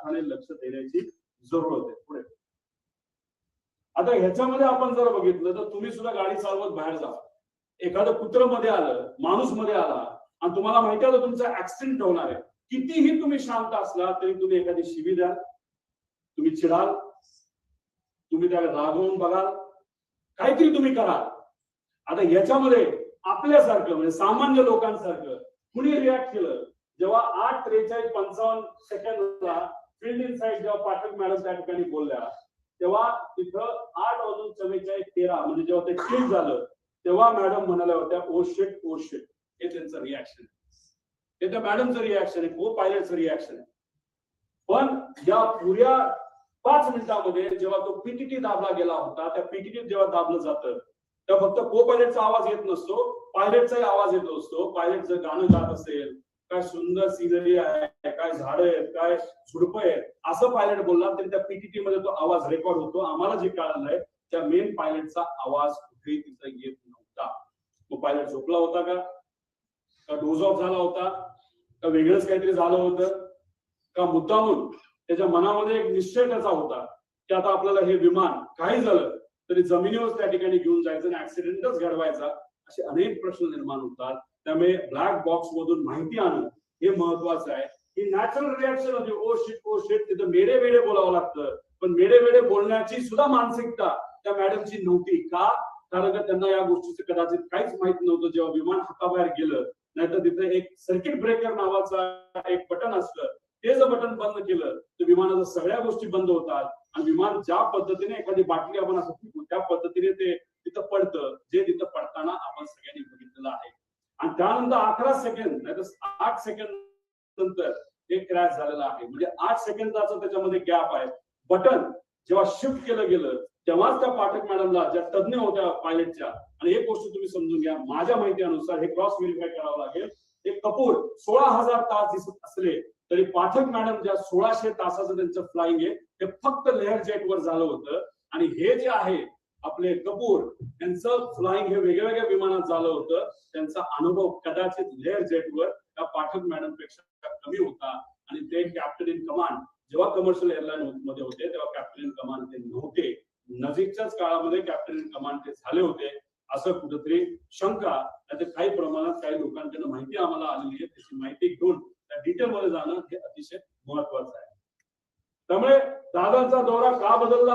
अर्थाने लक्ष देण्याची जरूरत आहे. पुढे. आता ह्याच्यामध्ये आपण जर बघितलं तर तुम्ही सुद्धा गाडी चालवत बाहेर जा. एखादं कुत्रमध्ये आलं माणूसमध्ये आला आणि तुम्हाला माहिती आलं तुमचा ऍक्सिडेंट होणार आहे. कितीही तुम्ही शांत असला तरी तुम्ही एखादी शिवी द्याल तुम्ही चिडाल. तुम्ही त्याला रागवून बघाल. काहीतरी तुम्ही कराल. आता याच्यामध्ये आपल्यासारखं म्हणजे सामान्य लोकांसारखं कुणी रिॲक्ट केलं? जेव्हा आठ त्रेचाळीस पंचावन्न सेकंडला फील्ड इन साईड जेव्हा पाठक मॅडम त्या ठिकाणी बोलल्या तेव्हा तिथं आठ वाजून चव्वेचाळीस तेरा म्हणजे जेव्हा ते क्लिक झालं तेव्हा मॅडम म्हणाल्या होत्या ओ शेट ओ शेट हे त्यांचं रिॲक्शन हे त्या मॅडमचं रिॲक्शन आहे को पायलटचं रिॲक्शन आहे. पण या पुऱ्या पाच मिनिटामध्ये जेव्हा तो पीटीटी दाबला गेला होता त्या पीटीटीत जेव्हा दाबलं जातं तेव्हा फक्त को पायलटचा आवाज येत नसतो पायलटचाही आवाज येत असतो पायलट जर गाणं गात असेल काय सुंदर सिनरी आहे काय झाडं आहेत काय झुडप आहेत असं पायलट बोलला तरी त्या पीटीटी मध्ये तो आवाज रेकॉर्ड होतो. आम्हाला जे कळालंय त्या मेन पायलटचा आवाज कुठेही तिथं येत नव्हता. तो पायलट झोपला होता का? का डोज ऑफ झाला होता? का वेगळंच काहीतरी झालं होतं? का मुद्दामून त्याच्या मनामध्ये एक निश्चय त्याचा होता की आता आपल्याला हे विमान काही झालं तरी जमिनीवर त्या ठिकाणी घेऊन जायचं आणि ऍक्सिडेंटच घडवायचा. असे अनेक प्रश्न निर्माण होतात. त्यामुळे ब्लॅक बॉक्स मधून माहिती आणणं हे महत्वाचं आहे. ही नॅचरल रिॲक्शन होती. ओ शिट ओ शिट तिथं मेडे वेडे बोलावं लागतं. पण मेडे वेडे बोलण्याची सुद्धा मानसिकता त्या मॅडमची नव्हती. का? कारण का त्यांना या गोष्टीचं कदाचित काहीच माहीत नव्हतं. जेव्हा विमान हाताबाहेर गेलं नाहीतर तिथे एक सर्किट ब्रेकर नावाचा एक बटन असतं ते जर बटन बंद केलं तर विमानाच्या सगळ्या गोष्टी बंद होतात. आणि विमान ज्या पद्धतीने एखादी बाटली आपण असं त्या पद्धतीने ते तिथं पडतं जे तिथं पडताना आपण सगळ्यांनी बघितलेलं आहे आणि अकरा सेकंद नाही तर आठ सेकंद नंतर ते क्रॅश झालेलं आहे. म्हणजे आठ सेकंदाचा त्याच्यामध्ये गॅप आहे बटन जेव्हा शिफ्ट केलं गेलं तेव्हाच त्या पाठक मॅडमला ज्या तज्ज्ञ होत्या पायलटच्या आणि एक गोष्ट तुम्ही समजून घ्या माझ्या माहितीनुसार हे क्रॉस व्हेरीफाय करावं लागेल. ते कपूर सोळा हजार तास दिसत असले तरी पाठक मॅडम ज्या सोळाशे तासाचं त्यांचं फ्लाइंग आहे ते फक्त लेअर जेट वर झालं होतं. आणि हे जे आहे आपले कपूर त्यांचं फ्लाइंग हे वेगळ्या वेगळ्या विमानात झालं होतं. त्यांचा अनुभव कदाचित लेअर जेटवर त्या पाठक मॅडमपेक्षा कमी होता. आणि ते कॅप्टन इन कमांड जेव्हा कमर्शियल एअरलाईन हो- मध्ये होते तेव्हा कॅप्टन इन कमांड ते नव्हते. नजीकच्याच काळामध्ये कॅप्टन इन कमांड ते झाले होते. असं कुठेतरी शंका नाहीतर काही प्रमाणात काही लोकांकडनं माहिती आम्हाला आलेली आहे. त्याची माहिती घेऊन त्या डिटेल मध्ये जाणं हे अतिशय महत्वाचं आहे. त्यामुळे दादांचा दौरा का बदलला?